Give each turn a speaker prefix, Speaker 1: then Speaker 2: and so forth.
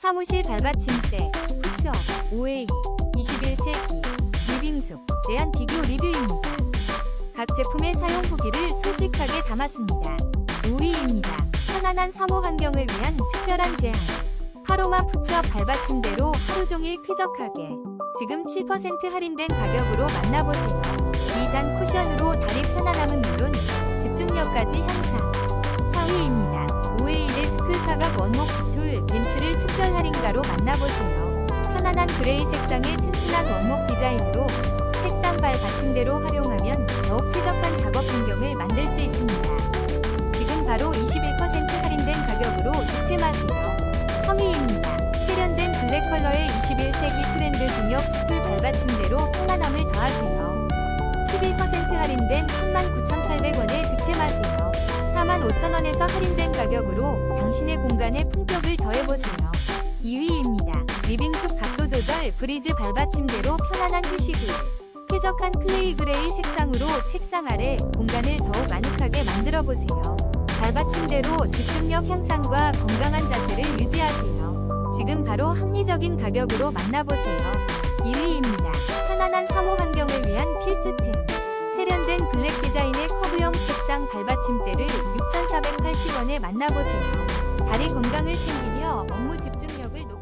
Speaker 1: 사무실 발받침대, 푸처, OA, 21세기, 리빙숙, 대한 비교 리뷰입니다. 각 제품의 사용 후기를 솔직하게 담았습니다. 5위입니다. 편안한 사무 환경을 위한 특별한 제안. 파로마 푸처 발받침대로 하루 종일 쾌적하게. 지금 7% 할인된 가격으로 만나보세요. 2단 쿠션으로 다리 편안함은 물론 집중력까지 향상. 할인가로 만나보세요. 편안한 그레이 색상의 튼튼한 원목 디자인으로 책상 발 받침대로 활용하면 더욱 쾌적한 작업 환경을 만들 수 있습니다. 지금 바로 21% 할인된 가격으로 득템하세요. 3위입니다. 세련된 블랙 컬러의 21세기 트렌드 중역 스툴 발받침대로 편안함을 더하세요. 11% 할인된 39,800원에 득템하세요. 45,000원에서 할인된 가격으로 당신의 공간에 품격을 더해보세요. 2위입니다. 리빙숲 각도 조절 브리즈 발받침대로 편안한 휴식 후 쾌적한 클레이 그레이 색상으로 책상 아래 공간을 더욱 아늑하게 만들어 보세요. 발받침대로 집중력 향상과 건강한 자세를 유지하세요. 지금 바로 합리적인 가격으로 만나보세요. 1위입니다. 편안한 사무 환경을 위한 필수템. 세련된 블랙 디자인의 커브형 책상 발받침대를 6,480원에 만나보세요. 다리 건강을 챙기며 업무 집중력을 높